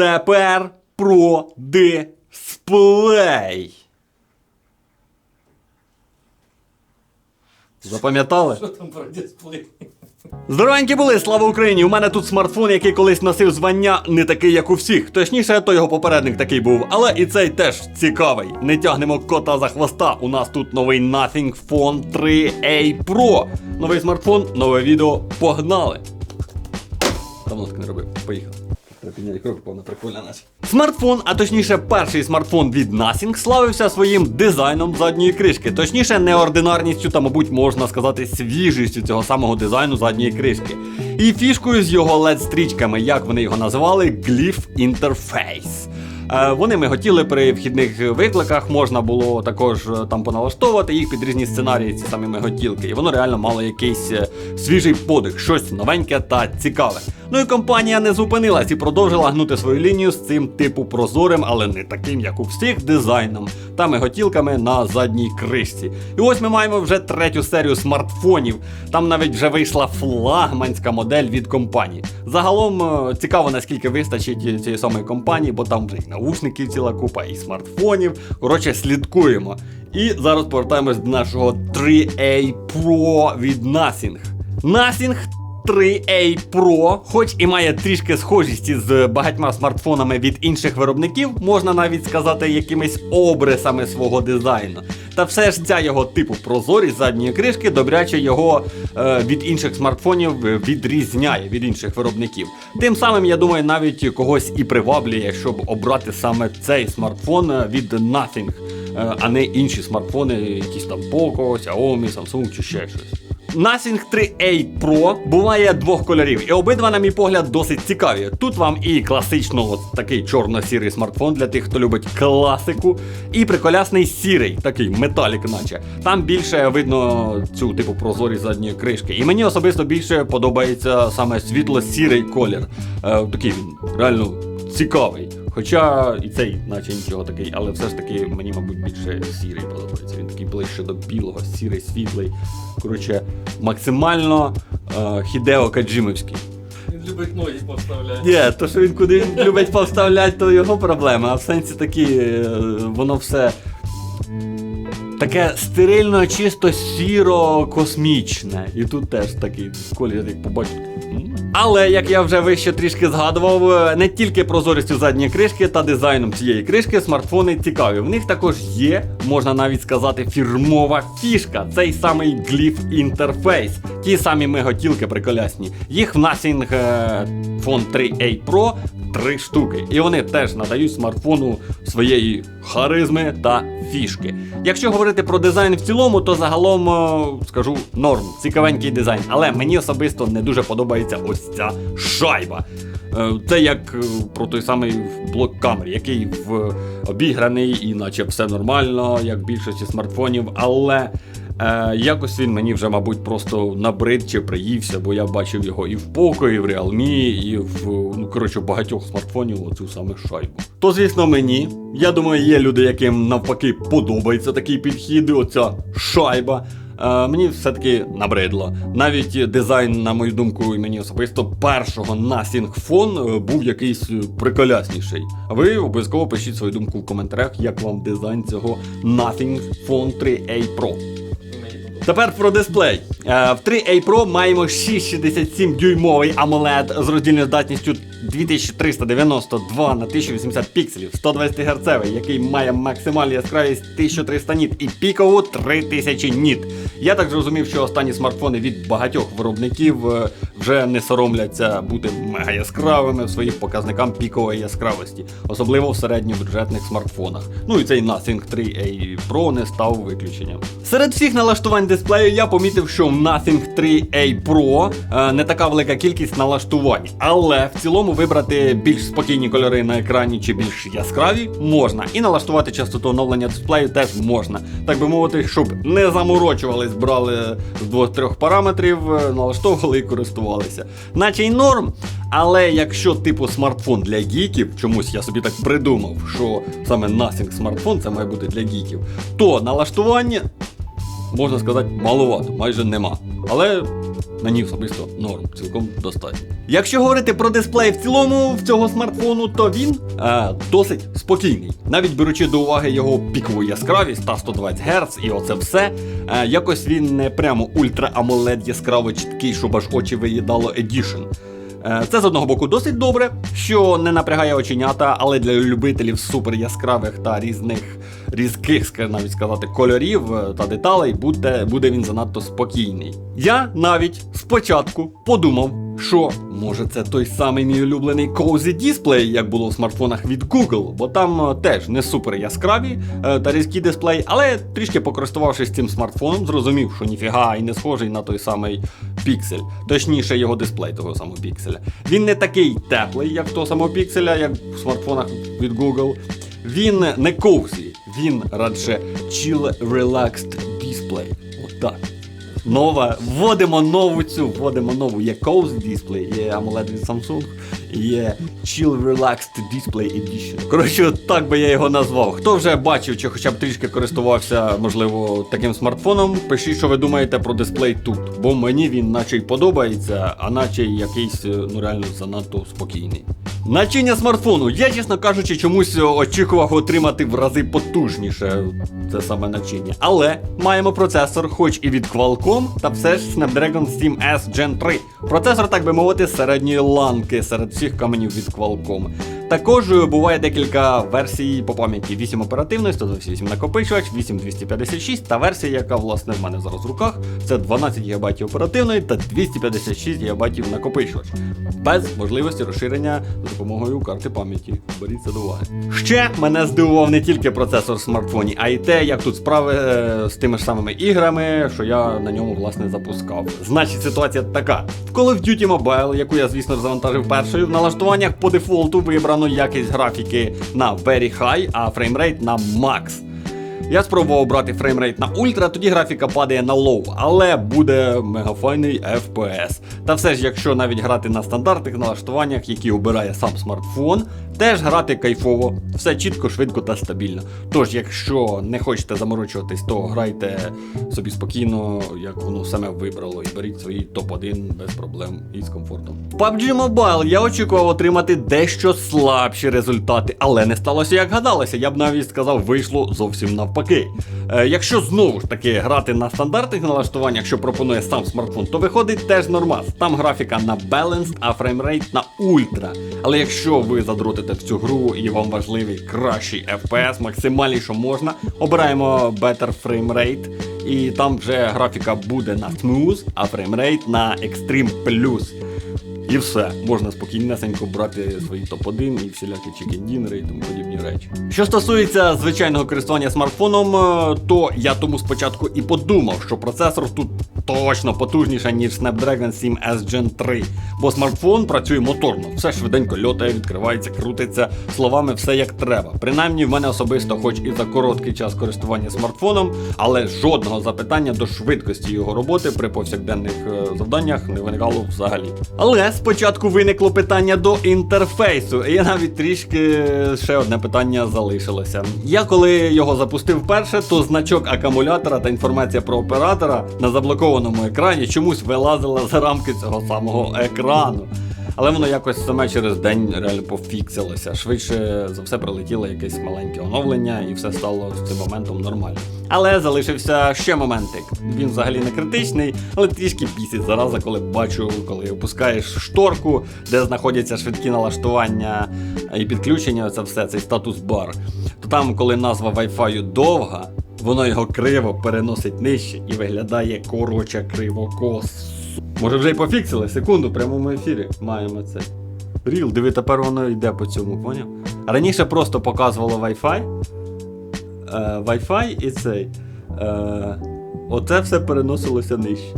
Тепер про дисплей. Запам'ятали? Що там про дисплей? Здоровенькі були, слава Україні! У мене тут смартфон, який колись носив звання не такий, як у всіх. Точніше, то його попередник такий був. Але і цей теж цікавий. Не тягнемо кота за хвоста. У нас тут новий Nothing Phone 3A Pro. Новий смартфон, нове відео. Погнали! Давно так не робив. Поїхали. Треба підняти крок, повна прикольна наче. Смартфон, а точніше, перший смартфон від Nothing славився своїм дизайном задньої кришки. Точніше, неординарністю та, мабуть, можна сказати, свіжістю цього самого дизайну задньої кришки. І фішкою з його LED-стрічками, як вони його називали, Glyph Interface. Е, Вони ми хотіли при вхідних викликах, можна було також е, там поналаштовувати їх під різні сценарії, ці самі миготілки. І воно реально мало якийсь е, свіжий подих, щось новеньке та цікаве. Ну і компанія не зупинилась і продовжила гнути свою лінію з цим типу прозорим, але не таким, як у всіх, дизайном та миготілками на задній кришці. І ось ми маємо вже третю серію смартфонів. Там навіть вже вийшла флагманська модель від компанії. Загалом цікаво, наскільки вистачить цієї самої компанії, бо там вже і наушників ціла купа, і смартфонів. Коротше, слідкуємо. І зараз повертаємось до нашого 3A Pro від Nothing. Nothing 3A Pro, хоч і має трішки схожість з багатьма смартфонами від інших виробників, можна навіть сказати якимись обрисами свого дизайну. Та все ж ця його типу прозорість задньої кришки добряче його е, від інших смартфонів відрізняє від інших виробників. Тим самим, я думаю, навіть когось і приваблює, щоб обрати саме цей смартфон е, від Nothing, е, а не інші смартфони, якісь там Poco, Xiaomi, Samsung чи ще щось. Nothing 3A Pro буває двох кольорів, і обидва, на мій погляд, досить цікаві. Тут вам і класично от такий чорно-сірий смартфон для тих, хто любить класику, і приколясний сірий, такий металік, наче. Там більше видно цю типу прозорість задньої кришки. І мені особисто більше подобається саме світло-сірий колір. Е, такий він реально цікавий. Хоча і цей, наче нічого такий, але все ж таки мені, мабуть, більше сірий подобається. Він такий ближче до білого, сірий, світлий. Коротше, максимально е, Хідео Каджимовський. Він любить ноги поставляти. Ні, то що він куди любить повставляти, то його проблема. А в сенсі такі, е, воно все таке стерильно, чисто сіро космічне. І тут теж такий колір, як побачив. Але як я вже вище трішки згадував, е, не тільки прозорістю задньої кришки та дизайном цієї кришки смартфони цікаві. В них також є, можна навіть сказати, фірмова фішка. Цей самий Glyph інтерфейс. Ті самі миготілки приколясні. Їх в Nothing е, Phone 3A Pro три штуки. І вони теж надають смартфону своєї харизми та фішки. Якщо говорити про дизайн в цілому, то загалом е, скажу норм, цікавенький дизайн. Але мені особисто не дуже подобається ось ця шайба. Е, Це як е, про той самий блок камер, який в обіграний, і наче все нормально, як більшості смартфонів, але. Е, якось він мені вже, мабуть, просто набрид чи приївся, бо я бачив його і в Poco, і в Realme, і в ну, коротше, багатьох смартфонів оцю саме шайбу. То, звісно, мені. Я думаю, є люди, яким навпаки подобається такий підхід, і оця шайба. Е, мені все-таки набридло. Навіть дизайн, на мою думку, і мені особисто першого Nothing Phone е, був якийсь е, приколясніший. Ви обов'язково пишіть свою думку в коментарях, як вам дизайн цього Nothing Phone 3A Pro. Тепер про дисплей. Е, В 3A Pro маємо 667 дюймовий AMOLED з роздільною здатністю 2392 на 1080 пікселів, 120 Гц, який має максимальну яскравість 1300 ніт і пікову 3000 ніт. Я так зрозумів, що останні смартфони від багатьох виробників е, вже не соромляться бути мега яскравими в своїх показниках пікової яскравості, особливо в середньобюджетних смартфонах. Ну і цей Nothing 3A Pro не став виключенням. Серед всіх налаштувань дисплею я помітив, що в Nothing 3A Pro е, не така велика кількість налаштувань, але в цілому вибрати більш спокійні кольори на екрані чи більш яскраві можна. І налаштувати частоту оновлення дисплею теж можна. Так би мовити, щоб не заморочувались, брали з двох-трьох параметрів, е, налаштовували і користувалися. Наче й норм. Але якщо типу смартфон для гіків, чомусь я собі так придумав, що саме Nothing смартфон це має бути для гіків, то налаштування можна сказати, маловато, майже нема. Але мені особисто норм, цілком достатньо. Якщо говорити про дисплей в цілому в цього смартфону, то він е, досить спокійний. Навіть беручи до уваги його пікову яскравість та 120 Гц і оце все, е, якось він не прямо ультра AMOLED яскраво чіткий, щоб аж очі виїдало Edition. Е, Це з одного боку досить добре, що не напрягає оченята, але для любителів супер яскравих та різних різких, навіть сказати, кольорів е, та деталей буде, буде він занадто спокійний. Я навіть спочатку подумав, що може це той самий мій улюблений Cozy Display, як було в смартфонах від Google, бо там е, теж не супер яскраві е, та різкі дисплеї, але трішки покористувавшись цим смартфоном, зрозумів, що ніфіга і не схожий на той самий піксель, точніше його дисплей того самого пікселя. Він не такий теплий, як того самого пікселя, як в смартфонах від Google. Він не cozy, він радше chill relaxed display. Отак. Нова, вводимо нову цю, вводимо нову. Є Cozy Display, є AMOLED від Samsung, є Chill Relaxed Display Edition. Коротше, так би я його назвав. Хто вже бачив чи хоча б трішки користувався, можливо, таким смартфоном, пишіть, що ви думаєте про дисплей тут. Бо мені він наче й подобається, а наче якийсь, ну реально занадто спокійний. Начиння смартфону. Я, чесно кажучи, чомусь очікував отримати в рази потужніше це саме начиння. Але маємо процесор, хоч і від Qualcomm, та все ж Snapdragon 7S Gen 3. Процесор, так би мовити, середньої ланки серед всіх каменів від Qualcomm. Також е, буває декілька версій по пам'яті 8 оперативної, 128 накопичувач, 8256 та версія, яка власне в мене зараз в руках, це 12 ГБ оперативної та 256 ГБ накопичувач. Без можливості розширення за допомогою карти пам'яті. Беріть це до уваги. Ще мене здивував не тільки процесор в смартфоні, а й те, як тут справи е, з тими ж самими іграми, що я на ньому власне запускав. Значить, ситуація така: Call of Duty Mobile, яку я, звісно, завантажив першою, в налаштуваннях по дефолту вибрано якість графіки на Very High, а фреймрейт на Max. Я спробував обрати фреймрейт на ультра, тоді графіка падає на лоу, але буде мегафайний FPS. Та все ж, якщо навіть грати на стандартних налаштуваннях, які обирає сам смартфон, теж грати кайфово, все чітко, швидко та стабільно. Тож, якщо не хочете заморочуватись, то грайте собі спокійно, як воно саме вибрало, і беріть свої топ-1 без проблем і з комфортом. PUBG Mobile я очікував отримати дещо слабші результати, але не сталося як гадалося. Я б навіть сказав, вийшло зовсім навпаки. Е, якщо знову ж таки грати на стандартних налаштуваннях, що пропонує сам смартфон, то виходить теж нормас. Там графіка на Balanced, а фреймрейт на Ultra. Але якщо ви задротите в цю гру і вам важливий кращий FPS, максимальний, що можна, обираємо Better Frame Rate, і там вже графіка буде на Smooth, а фреймрейт на Extreme Plus. І все, можна спокійнесенько брати свої топ-1 і всілякі чікендінери і тому подібні речі. Що стосується звичайного користування смартфоном, е, то я тому спочатку і подумав, що процесор тут точно потужніше, ніж Snapdragon 7S Gen 3. Бо смартфон працює моторно, все швиденько льотає, відкривається, крутиться, словами все як треба. Принаймні, в мене особисто, хоч і за короткий час користування смартфоном, але жодного запитання до швидкості його роботи при повсякденних е, завданнях не виникало взагалі. Але спочатку виникло питання до інтерфейсу, і навіть трішки ще одне питання залишилося. Я коли його запустив вперше, то значок акумулятора та інформація про оператора на заблокованому екрані чомусь вилазила за рамки цього самого екрану. Але воно якось саме через день реально пофіксилося. Швидше за все прилетіло якесь маленьке оновлення, і все стало з цим моментом нормально. Але залишився ще моментик. Він взагалі не критичний, але трішки бісить зараза, коли бачу, коли опускаєш шторку, де знаходяться швидкі налаштування і підключення, це все, цей статус бар. То там, коли назва Wi-Fi довга, воно його криво переносить нижче і виглядає короче кривокос. Може вже й пофіксили, секунду, в прямому ефірі маємо це. Ріл, диви, тепер воно йде по цьому, поняв? Раніше просто показувало Wi-Fi. Е, Wi-Fi і цей. Е, оце все переносилося нижче.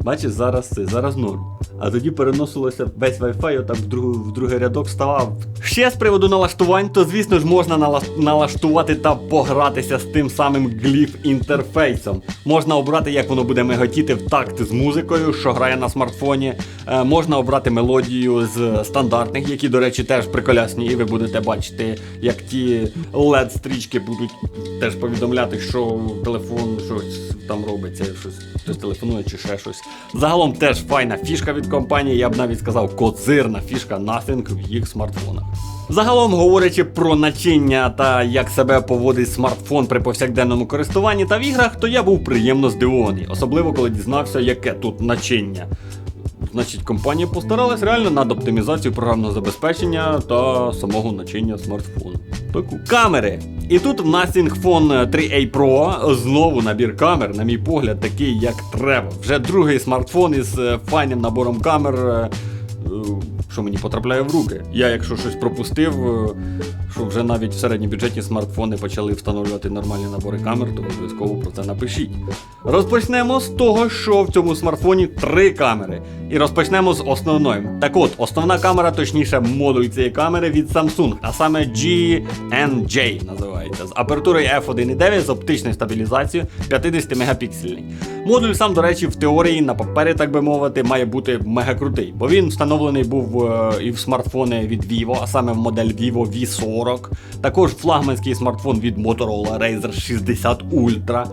Бачиш, зараз це, зараз норм. А тоді переносилося весь Wi-Fi, отак в, другу, в другий рядок ставав. Ще з приводу налаштувань, то звісно ж можна нала- налаштувати та погратися з тим самим гліф інтерфейсом. Можна обрати, як воно буде миготіти в такт з музикою, що грає на смартфоні. Е, можна обрати мелодію з стандартних, які, до речі, теж приколясні, і ви будете бачити, як ті LED-стрічки будуть теж повідомляти, що телефон щось там робиться, щось хтось телефонує чи ще щось. Загалом теж файна фішка від компанії, я б навіть сказав, козирна фішка Nothing в їх смартфонах. Загалом, говорячи про начиння та як себе поводить смартфон при повсякденному користуванні та в іграх, то я був приємно здивований, особливо коли дізнався, яке тут начиння. Значить, компанія постаралась реально над оптимізацією програмного забезпечення та самого начиння смартфону. Таку. Камери. І тут в Nothing Phone 3A Pro знову набір камер, на мій погляд, такий, як треба. Вже другий смартфон із е, файним набором камер. е, е, Що мені потрапляє в руки. Я, якщо щось пропустив, що вже навіть в середньобюджетні смартфони почали встановлювати нормальні набори камер, то обов'язково про це напишіть. Розпочнемо з того, що в цьому смартфоні три камери. І розпочнемо з основної. Так от, основна камера, точніше, модуль цієї камери від Samsung, а саме GNJ називається, з апертурою f1.9 з оптичною стабілізацією 50 мегапіксельний. Модуль сам, до речі, в теорії на папері, так би мовити, має бути мега крутий, бо він встановлений був е, і в смартфони від Vivo, а саме в модель Vivo V40. Також флагманський смартфон від Motorola Razer 60 Ultra.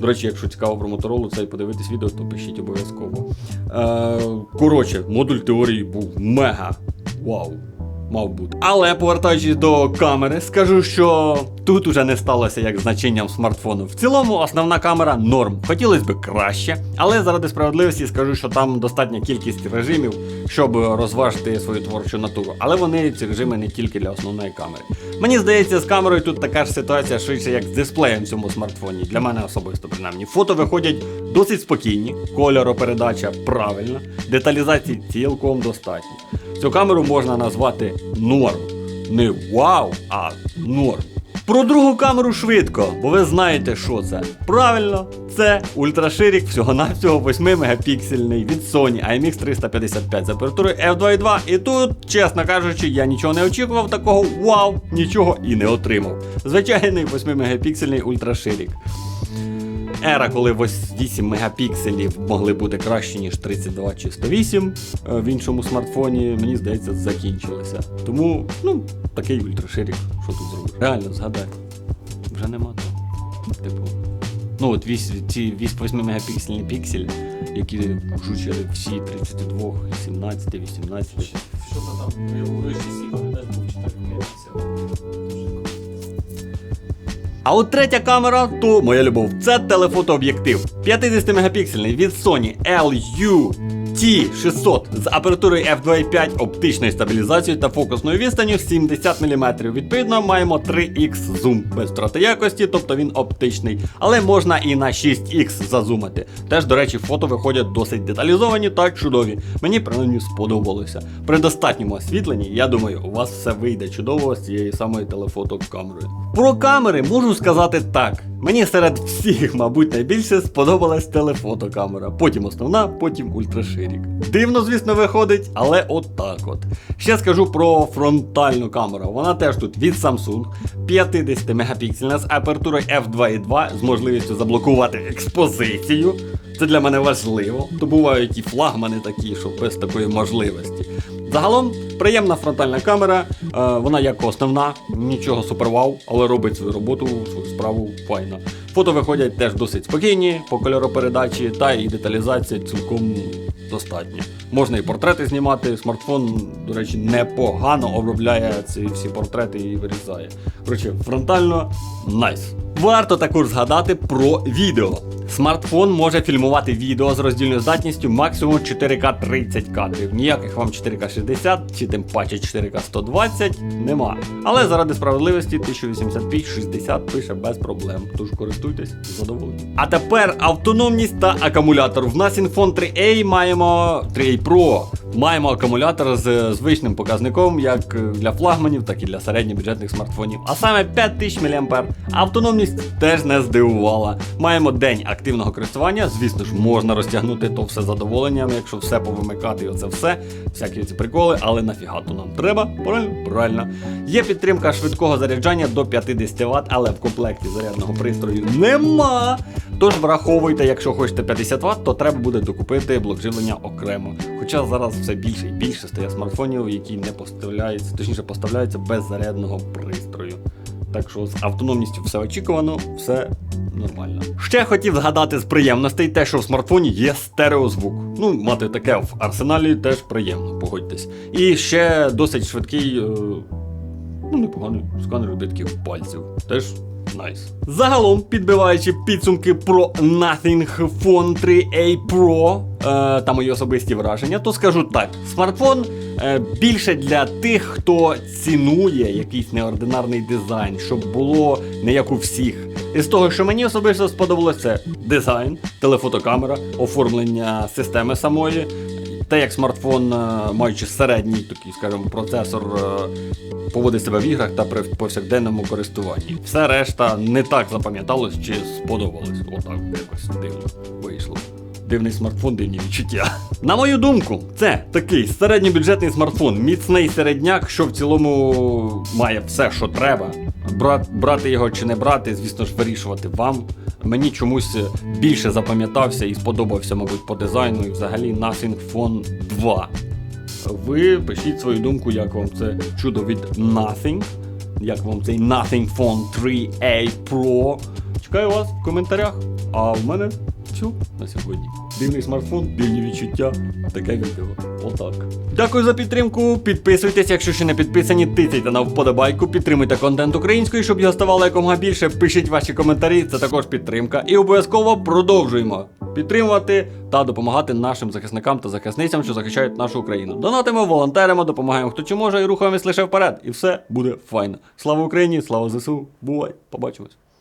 До речі, якщо цікаво про Motorola це і подивитись відео, то пишіть обов'язково. Е, коротше, модуль теорії був мега. Вау. Мав бути. Але повертаючись до камери, скажу, що тут уже не сталося як значенням смартфону. В цілому основна камера норм. Хотілося б краще, але заради справедливості скажу, що там достатня кількість режимів, щоб розважити свою творчу натуру. Але вони ці режими не тільки для основної камери. Мені здається, з камерою тут така ж ситуація швидше, як з дисплеєм в цьому смартфоні. Для мене особисто принаймні. Фото виходять досить спокійні, кольоропередача правильна, деталізації цілком достатньо. Цю камеру можна назвати норм. Не вау, а норм. Про другу камеру швидко, бо ви знаєте, що це. Правильно, це ультраширік всього-навсього 8 мегапіксельний від Sony IMX 355 з апертурою f2.2. І тут, чесно кажучи, я нічого не очікував такого вау, нічого і не отримав. Звичайний 8 мегапіксельний ультраширік. Ера, коли 8 мегапікселів могли бути краще, ніж 32 чи 108 е, в іншому смартфоні, мені здається, закінчилася. Тому, ну, такий ультраширік, що тут зробити? Реально, згадай. Вже нема того. Типу. Ну, от вісь, ці 8 мегапіксельні пікселі, які жучили всі 32, 17, 18. Що то там? У вищій сігори теж був 4 мегапікселя. А от третя камера, то моя любов, це телефотооб'єктив. 50 мегапіксельний від Sony LU-T600 з апертурою f2.5 оптичною стабілізацією та фокусною відстанню 70 мм. Відповідно, маємо 3х зум без втрати якості, тобто він оптичний, але можна і на 6х зазумати. Теж, до речі, фото виходять досить деталізовані та чудові. Мені принаймні сподобалося. При достатньому освітленні, я думаю, у вас все вийде чудово з цією самою телефотокамерою. Про камери можу сказати так. Мені серед всіх, мабуть, найбільше сподобалась телефотокамера. Потім основна, потім ультраширік. Дивно, звісно, виходить, але от так от. Ще скажу про фронтальну камеру. Вона теж тут від Samsung 50 мегапіксельна з апертурою f2.2 з можливістю заблокувати експозицію. Це для мене важливо. То бувають і флагмани такі, що без такої можливості. Загалом приємна фронтальна камера, е, вона як основна, нічого супервау, але робить свою роботу, свою справу файно. Фото виходять теж досить спокійні по кольоропередачі, та і деталізація цілком достатня. Можна і портрети знімати. Смартфон, до речі, непогано обробляє ці всі портрети і вирізає. Коротше, фронтально найс. Варто також згадати про відео. Смартфон може фільмувати відео з роздільною здатністю максимум 4К 30 кадрів. Ніяких вам 4К 60 чи тим паче 4К 120 нема. Але заради справедливості 1080p 60 пише без проблем. Тож користуйтесь задоволені. А тепер автономність та акумулятор. В нас Infone 3A маємо 3A Pro. Маємо акумулятор з звичним показником як для флагманів, так і для середньобюджетних смартфонів. А саме 5000 мАh. Автономність теж не здивувала. Маємо день активного користування. Звісно ж, можна розтягнути то все задоволенням, якщо все повимикати, і оце все, всякі ці приколи, але нафіга то нам треба? Правильно? Правильно. Є підтримка швидкого заряджання до 50 Вт, але в комплекті зарядного пристрою нема. Тож враховуйте, якщо хочете 50 Вт, то треба буде докупити блок живлення окремо. Хоча зараз все більше і більше стає смартфонів, які не поставляються, точніше поставляються без зарядного пристрою. Так що з автономністю все очікувано, все нормально. Ще хотів згадати з приємностей те, що в смартфоні є стереозвук. Ну, мати таке в арсеналі теж приємно, погодьтесь. І ще досить швидкий, е, ну непоганий сканер відбитків пальців. Теж Найс. Загалом, підбиваючи підсумки про Nothing Phone 3A Pro е, та мої особисті враження, то скажу так: смартфон е, більше для тих, хто цінує якийсь неординарний дизайн, щоб було не як у всіх. І з того, що мені особисто сподобалося, це дизайн, телефотокамера, оформлення системи самої. Те, як смартфон, е, маючи середній такий, скажімо, процесор, е, поводить себе в іграх та при повсякденному користуванні. Все решта не так запам'яталось чи сподобалось. Отак якось дивно вийшло. Дивний смартфон, дивні відчуття. На мою думку, це такий середньобюджетний смартфон, міцний середняк, що в цілому має все, що треба. Бра- брати його чи не брати, звісно ж, вирішувати вам. Мені чомусь більше запам'ятався і сподобався, мабуть, по дизайну і взагалі Nothing Phone 2. Ви пишіть свою думку, як вам це чудо від Nothing, як вам цей Nothing Phone 3A Pro. Чекаю вас в коментарях. А в мене все на сьогодні. Дивний смартфон, дивні відчуття. Таке відео. Отак. Дякую за підтримку. Підписуйтесь, якщо ще не підписані, тицяйте на вподобайку, підтримуйте контент українською, щоб його ставало якомога більше. Пишіть ваші коментарі, це також підтримка. І обов'язково продовжуємо підтримувати та допомагати нашим захисникам та захисницям, що захищають нашу Україну. Донатимо, волонтеримо, допомагаємо хто чи може і рухаємось лише вперед. І все буде файно. Слава Україні, слава ЗСУ. Бувай, побачимось.